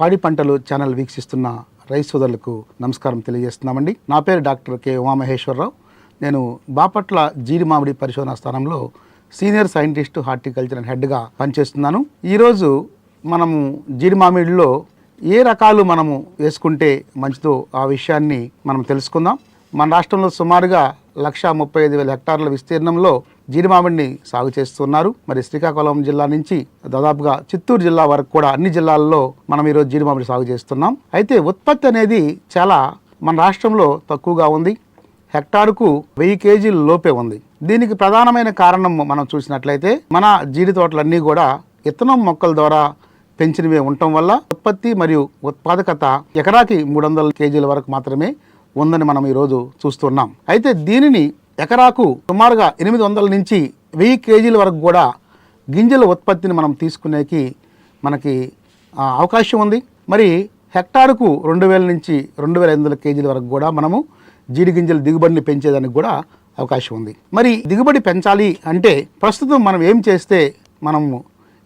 పాడి పంటలు ఛానల్ వీక్షిస్తున్న రైస్ సోదరులకు నమస్కారం తెలియజేస్తున్నామండి. నా పేరు డాక్టర్ కె. ఉమామహేశ్వరరావు. నేను బాపట్ల జీడి మామిడి పరిశోధనా స్థానంలో సీనియర్ సైంటిస్ట్ హార్టికల్చర్ అండ్ హెడ్గా పనిచేస్తున్నాను. ఈరోజు మనము జీడి మామిడిలో ఏ రకాలు మనము వేసుకుంటే మంచిదో ఆ విషయాన్ని మనం తెలుసుకుందాం. మన రాష్ట్రంలో సుమారుగా లక్ష ముప్పై ఐదు వేల హెక్టార్ల విస్తీర్ణంలో జీడి మామిడిని సాగు చేస్తున్నారు. మరి శ్రీకాకుళం జిల్లా నుంచి దాదాపుగా చిత్తూరు జిల్లా వరకు కూడా అన్ని జిల్లాల్లో మనం ఈరోజు జీడి మామిడి సాగు చేస్తున్నాం. అయితే ఉత్పత్తి అనేది చాలా మన రాష్ట్రంలో తక్కువగా ఉంది. హెక్టార్కు వెయ్యి కేజీల లోపే ఉంది. దీనికి ప్రధానమైన కారణం మనం చూసినట్లయితే మన జీడి తోటలన్నీ కూడా ఇత్తనం మొక్కల ద్వారా పెంచినవి ఉండటం వల్ల ఉత్పత్తి మరియు ఉత్పాదకత ఎకరాకి మూడు వందల కేజీల వరకు మాత్రమే ఉందని మనం ఈరోజు చూస్తున్నాం. అయితే దీనిని ఎకరాకు సుమారుగా ఎనిమిది వందల నుంచి వెయ్యి కేజీల వరకు కూడా గింజల ఉత్పత్తిని మనం తీసుకునేకి మనకి అవకాశం ఉంది. మరి హెక్టారుకు రెండు వేల నుంచి రెండు వేల ఐదు వందల కేజీల వరకు కూడా మనము జీడి గింజల దిగుబడిని పెంచేదానికి కూడా అవకాశం ఉంది. మరి దిగుబడి పెంచాలి అంటే ప్రస్తుతం మనం ఏం చేస్తే మనము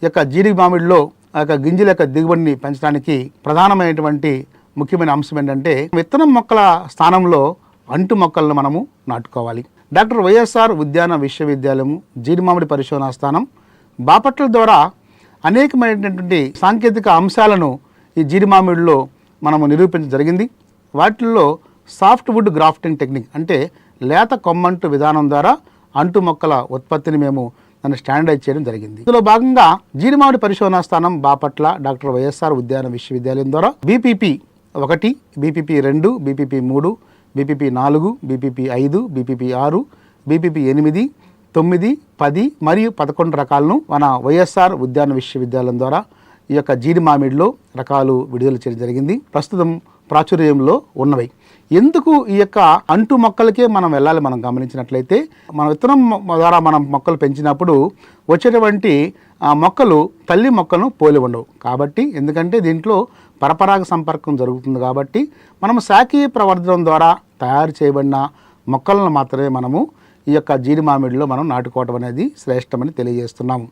యొక్క జీడి మామిడిలో ఆ యొక్క గింజల యొక్క దిగుబడిని పెంచడానికి ప్రధానమైనటువంటి ముఖ్యమైన అంశం ఏంటంటే విత్తనం మొక్కల స్థానంలో అంటు మొక్కలను మనము నాటుకోవాలి. డాక్టర్ వైఎస్ఆర్ ఉద్యాన విశ్వవిద్యాలయము జీడిమామిడి పరిశోధన పరిశోధనా స్థానం. బాపట్ల ద్వారా అనేకమైనటువంటి సాంకేతిక అంశాలను ఈ జీడిమామిడిలో మనము నిరూపించడం జరిగింది. వాటిల్లో సాఫ్ట్వుడ్ గ్రాఫ్టింగ్ టెక్నిక్ అంటే లేత కొమ్మంటు విధానం ద్వారా అంటు మొక్కల ఉత్పత్తిని మేము దాన్ని స్టాండర్డైజ్ చేయడం జరిగింది. ఇందులో భాగంగా జీడిమామిడి పరిశోధనా స్థానం బాపట్ల డాక్టర్ వైఎస్ఆర్ ఉద్యాన విశ్వవిద్యాలయం ద్వారా. బీపీపీ ఒకటి బీపీపీ రెండు బీపీపీ మూడు బీపీపీ నాలుగు బీపీపీ ఐదు బీపీపీ ఆరు బీపీపీ ఎనిమిది తొమ్మిది పది మరియు పదకొండు రకాలను మన వైఎస్ఆర్ ఉద్యాన విశ్వవిద్యాలయం ద్వారా ఈ యొక్క జీడి మామిడిలో రకాలు విడుదల చేయడం జరిగింది. ప్రస్తుతం ప్రాచుర్యంలో ఉన్నవి. ఎందుకు ఈ యొక్క అంటు మొక్కలకే మనం వెళ్ళాలి? మనం గమనించినట్లయితే మన విత్తనం ద్వారా మనం మొక్కలు పెంచినప్పుడు వచ్చేటువంటి మొక్కలు తల్లి మొక్కలను పోలి ఉండవు. కాబట్టి ఎందుకంటే దీంట్లో పరపరాగ సంపర్కం జరుగుతుంది కాబట్టి మనం శాఖీయ ప్రవర్ధనం ద్వారా తయారు చేయబడిన మొక్కలను మాత్రమే మనము ఈ యొక్క జీడి మామిడిలో మనం నాటుకోవడం అనేది శ్రేష్టమని తెలియజేస్తున్నాము.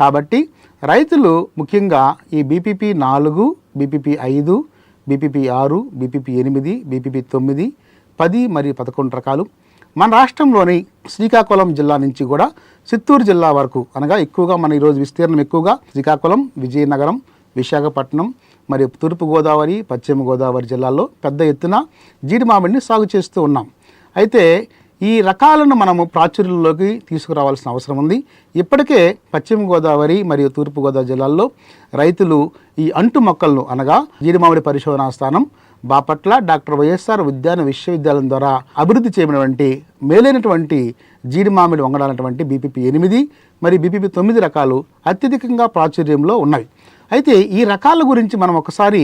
కాబట్టి రైతులు ముఖ్యంగా ఈ బీపీపీ నాలుగు బీపీపీ ఐదు బీపీపీ ఆరు బీపీపీ ఎనిమిది బీపీపీ తొమ్మిది పది మరియు పదకొండు రకాలు. మన రాష్ట్రంలోని శ్రీకాకుళం జిల్లా నుంచి కూడా చిత్తూరు జిల్లా వరకు అనగా ఎక్కువగా మన ఈరోజు విస్తీర్ణం ఎక్కువగా శ్రీకాకుళం విజయనగరం విశాఖపట్నం మరియు తూర్పుగోదావరి పశ్చిమ గోదావరి జిల్లాల్లో పెద్ద ఎత్తున జీడి మామిడిని సాగు చేస్తూ ఉన్నాం. అయితే ఈ రకాలను మనము ప్రాచుర్యంలోకి తీసుకురావాల్సిన అవసరం ఉంది. ఇప్పటికే పశ్చిమ గోదావరి మరియు తూర్పు గోదావరి జిల్లాల్లో రైతులు ఈ అంటు మొక్కలను అనగా జీడిమామిడి పరిశోధనా స్థానం బాపట్ల డాక్టర్ వైఎస్ఆర్ ఉద్యాన విశ్వవిద్యాలయం ద్వారా అభివృద్ధి చేయబడినటువంటి మేలైనటువంటి జీడి మామిడి వంగడాలటువంటి బీపీపీ ఎనిమిది మరి బీపీపీ తొమ్మిది రకాలు అత్యధికంగా ప్రాచుర్యంలో ఉన్నాయి అయితే ఈ రకాల గురించి మనం ఒకసారి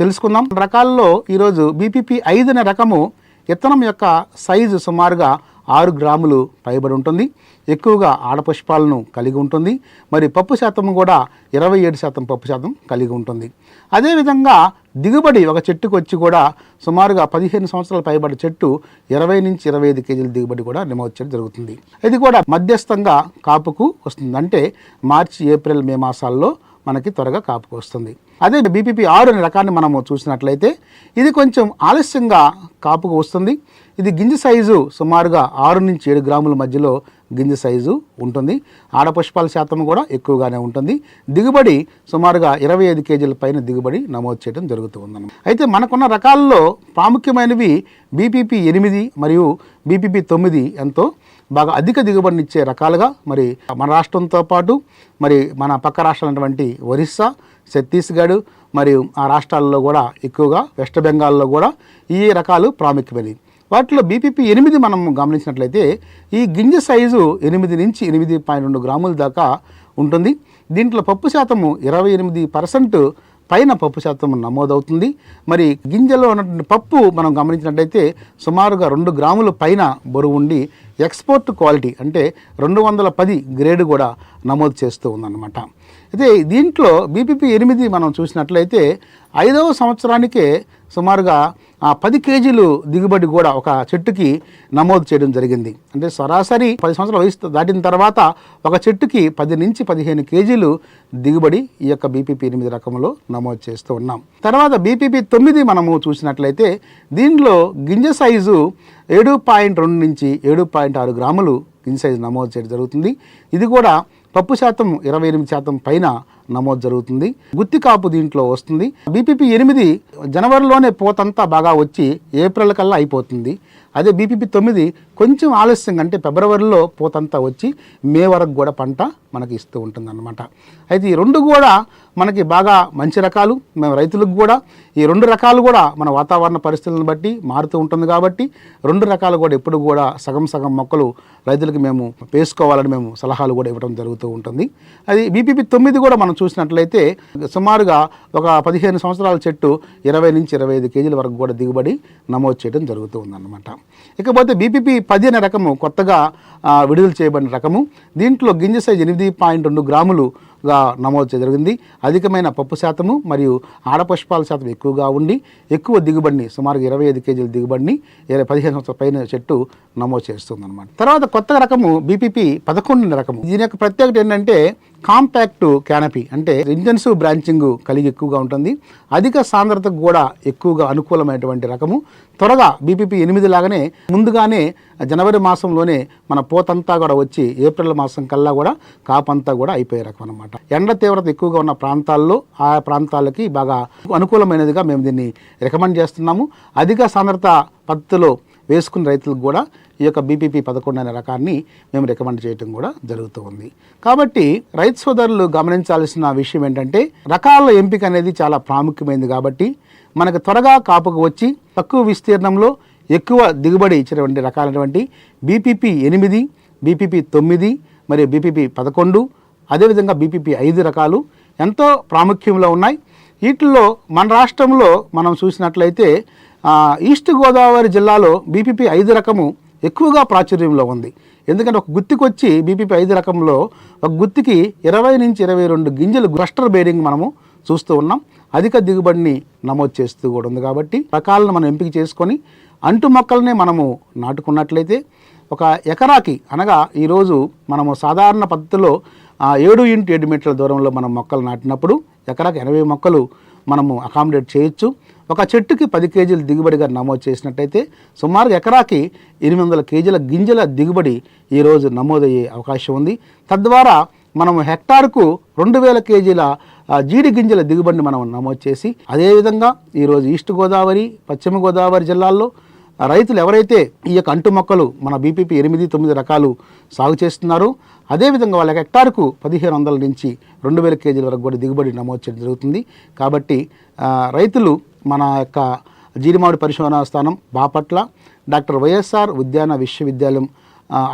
తెలుసుకుందాం. రకాల్లో ఈరోజు బీపీపీ ఐదు అనే రకము విత్తనం యొక్క సైజు సుమారుగా ఆరు గ్రాములు పైబడి ఉంటుంది. ఎక్కువగా ఆడపుష్పాలను కలిగి ఉంటుంది. మరి పప్పు శాతం కూడా ఇరవై ఏడు శాతం పప్పు శాతం కలిగి ఉంటుంది. అదేవిధంగా దిగుబడి ఒక చెట్టుకు వచ్చి కూడా సుమారుగా పదిహేను సంవత్సరాల పైబడి చెట్టు ఇరవై నుంచి ఇరవై ఐదు కేజీల దిగుబడి కూడా నమోదు చేయడం జరుగుతుంది. ఇది కూడా మధ్యస్థంగా కాపుకు వస్తుంది. అంటే మార్చి ఏప్రిల్ మే మాసాల్లో మనకి త్వరగా కాపుకు వస్తుంది. అదే బీపీపీ ఆరు అనే రకాన్ని మనము చూసినట్లయితే ఇది కొంచెం ఆలస్యంగా కాపుకు వస్తుంది. ఇది గింజ సైజు సుమారుగా ఆరు నుంచి ఏడు గ్రాముల మధ్యలో గింజ సైజు ఉంటుంది. ఆడపుష్పాల శాతం కూడా ఎక్కువగానే ఉంటుంది. దిగుబడి సుమారుగా ఇరవై ఐదు కేజీల పైన దిగుబడి నమోదు చేయడం జరుగుతూ అయితే మనకున్న రకాల్లో ప్రాముఖ్యమైనవి బీపీపీ ఎనిమిది మరియు బీపీపీ తొమ్మిది ఎంతో బాగా అధిక దిగుబడినిచ్చే రకాలుగా మరి మన రాష్ట్రంతో పాటు మరి మన పక్క రాష్ట్రాలైనటువంటి ఒరిస్సా ఛత్తీస్గఢ్ మరియు ఆ రాష్ట్రాల్లో కూడా ఎక్కువగా వెస్ట్ బెంగాల్లో కూడా ఈ రకాలు ప్రాముఖ్యమైనవి. వాటిలో బీపీపీ ఎనిమిది మనం గమనించినట్లయితే ఈ గింజ సైజు ఎనిమిది నుంచి ఎనిమిది పాయింట్ రెండు గ్రాముల దాకా ఉంటుంది. దీంట్లో పప్పు శాతము ఇరవై ఎనిమిది పర్సెంట్ పైన పప్పు శాతం నమోదవుతుంది. మరి గింజలో ఉన్నటువంటి పప్పు మనం గమనించినట్లయితే సుమారుగా రెండు గ్రాముల పైన బరువు ఉండి ఎక్స్పోర్ట్ క్వాలిటీ అంటే రెండు వందల పది గ్రేడ్ కూడా నమోదు చేస్తూ ఉందన్నమాట. అయితే దీంట్లో బీపీపీ ఎనిమిది మనం చూసినట్లయితే ఐదవ సంవత్సరానికే సుమారుగా ఆ, పది కేజీలు దిగుబడి కూడా ఒక చెట్టుకి నమోదు చేయడం జరిగింది. అంటే సరాసరి పది సంవత్సరాల వయసు దాటిన తర్వాత ఒక చెట్టుకి పది నుంచి పదిహేను కేజీలు దిగుబడి ఈ యొక్క బీపీపీ ఎనిమిది రకంలో నమోదు చేస్తూ ఉన్నాం. తర్వాత బీపీపీ తొమ్మిది మనము చూసినట్లయితే దీనిలో గింజ సైజు ఏడు పాయింట్ రెండు నుంచి ఏడు పాయింట్ ఆరు గ్రాములు గింజ సైజు నమోదు చేయడం జరుగుతుంది. ఇది కూడా పప్పు శాతం ఇరవై ఎనిమిది శాతం పైన నమోదు జరుగుతుంది. గుత్తి కాపు దీంట్లో వస్తుంది. బీపీపీ ఎనిమిది జనవరిలోనే పోతంతా బాగా వచ్చి ఏప్రిల్ కల్లా అయిపోతుంది. అదే బీపీపీ తొమ్మిది కొంచెం ఆలస్యంగా అంటే ఫిబ్రవరిలో పూతంతా వచ్చి మే వరకు కూడా పంట మనకి ఇస్తూ ఉంటుంది అయితే ఈ రెండు కూడా మనకి బాగా మంచి రకాలు. మేము రైతులకు కూడా ఈ రెండు రకాలు కూడా మన వాతావరణ పరిస్థితులను బట్టి మారుతూ ఉంటుంది కాబట్టి రెండు రకాలు కూడా ఎప్పుడు కూడా సగం సగం మొక్కలు రైతులకు మేము వేసుకోవాలని మేము సలహాలు కూడా ఇవ్వడం జరుగుతూ ఉంటుంది. అది బీపీపీ తొమ్మిది కూడా మనం చూసినట్లయితే సుమారుగా ఒక పదిహేను సంవత్సరాల చెట్టు ఇరవై నుంచి ఇరవై ఐదు కేజీల వరకు కూడా దిగుబడి నమోదు చేయడం జరుగుతూ ఉందన్నమాట. ఇకపోతే బీపీపీ పది అనే రకము కొత్తగా విడుదల చేయబడిన రకము. దీంట్లో గింజ సైజ్ ఎనిమిది పాయింట్ రెండు గ్రాములు గా నమోదు జరిగింది. అధికమైన పప్పు శాతము మరియు ఆడపుష్పాల శాతం ఎక్కువగా ఉండి ఎక్కువ దిగుబడిని సుమారుగా ఇరవై ఐదు కేజీల దిగుబడిని ఇరవై పదిహేను సంవత్సరాల పైన చెట్టు నమోదు చేస్తుంది అనమాట తర్వాత కొత్త రకము బీపీపీ పదకొండు రకము. దీని యొక్క ప్రత్యేకత ఏంటంటే కాంపాక్ట్ క్యానపీ అంటే ఇంటెన్సివ్ బ్రాంచింగ్ కలిగి ఎక్కువగా ఉంటుంది. అధిక సాంద్రతకు కూడా ఎక్కువగా అనుకూలమైనటువంటి రకము. త్వరగా బీపీపీ ఎనిమిది లాగానే ముందుగానే జనవరి మాసంలోనే మన పోతంతా కూడా వచ్చి ఏప్రిల్ మాసం కల్లా కూడా కాపంతా కూడా అయిపోయే రకం అనమాట ఎండ తీవ్రత ఎక్కువగా ఉన్న ప్రాంతాల్లో ఆ ప్రాంతాలకి బాగా అనుకూలమైనదిగా మేము దీన్ని రికమెండ్ చేస్తున్నాము. అధిక సాంద్రత పద్ధతిలో వేసుకున్న రైతులకు కూడా ఈ యొక్క బీపీపీ పదకొండు అనే రకాన్ని మేము రికమెండ్ చేయడం కూడా జరుగుతూ ఉంది. కాబట్టి రైతు సోదరులు గమనించాల్సిన విషయం ఏంటంటే రకాల ఎంపిక అనేది చాలా ప్రాముఖ్యమైనది కాబట్టి మనకు త్వరగా కాపుకు వచ్చి తక్కువ విస్తీర్ణంలో ఎక్కువ దిగుబడి ఇచ్చినటువంటి రకాలైనటువంటి బీపీపీ ఎనిమిది బీపీపీ తొమ్మిది మరియు బీపీపీ పదకొండు అదేవిధంగా బీపీపీ ఐదు రకాలు ఎంతో ప్రాముఖ్యంలో ఉన్నాయి. వీటిల్లో మన రాష్ట్రంలో మనం చూసినట్లయితే ఈస్ట్ గోదావరి జిల్లాలో బీపీపీ ఐదు రకము ఎక్కువగా ప్రాచుర్యంలో ఉంది. ఎందుకంటే ఒక గుత్తికి వచ్చి బీపీపీ ఐదు రకంలో ఒక గుత్తికి ఇరవై నుంచి ఇరవై రెండు గింజలు క్లస్టర్ బేరింగ్ మనము చూస్తూ ఉన్నాం. అధిక దిగుబడిని నమోదు చేస్తూ కూడా ఉంది కాబట్టి రకాలను మనం ఎంపిక చేసుకొని అంటు మొక్కలనే మనము నాటుకున్నట్లయితే ఒక ఎకరాకి అనగా ఈరోజు మనము సాధారణ పద్ధతిలో ఆ, ఏడు ఇంటూ ఏడు మీటర్ల దూరంలో మనం మొక్కలు నాటినప్పుడు ఎకరాకి ఎనభై మొక్కలు మనము అకామిడేట్ చేయొచ్చు. ఒక చెట్టుకి పది కేజీల దిగుబడిగా నమోదు చేసినట్టయితే సుమారు ఎకరాకి ఎనిమిది వందల కేజీల గింజల దిగుబడి ఈరోజు నమోదయ్యే అవకాశం ఉంది. తద్వారా మనం హెక్టార్కు రెండు వేల కేజీల జీడి గింజల దిగుబడిని మనం నమోదు చేసి అదేవిధంగా ఈరోజు ఈస్ట్ గోదావరి పశ్చిమ గోదావరి జిల్లాల్లో రైతులు ఎవరైతే ఈ యొక్క అంటు మొక్కలు మన బీపీపీ ఎనిమిది తొమ్మిది రకాలు సాగు చేస్తున్నారో అదేవిధంగా వాళ్ళ హెక్టార్కు పదిహేను వందల నుంచి రెండు వేల కేజీల వరకు కూడా దిగుబడి నమోదు చేయడం జరుగుతుంది. కాబట్టి రైతులు మన యొక్క జీడిమామిడి పరిశోధనా స్థానం బాపట్ల డాక్టర్ వైఎస్ఆర్ ఉద్యాన విశ్వవిద్యాలయం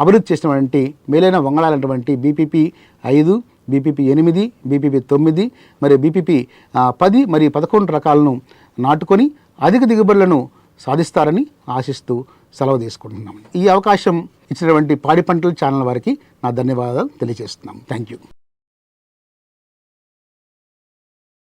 అభివృద్ధి చేసినటువంటి మేలైన వంగళాలైనటువంటి బీపీపీ ఐదు బీపీపీ ఎనిమిది బీపీపీ తొమ్మిది మరియు బీపీపీ పది మరియు పదకొండు రకాలను నాటుకొని అధిక దిగుబడులను సాధిస్తారని ఆశిస్తూ సెలవు తీసుకుంటున్నాం. ఈ అవకాశం ఇచ్చినటువంటి పాడి పంటల ఛానల్ వారికి నా ధన్యవాదాలు తెలియజేస్తున్నాం. Thank you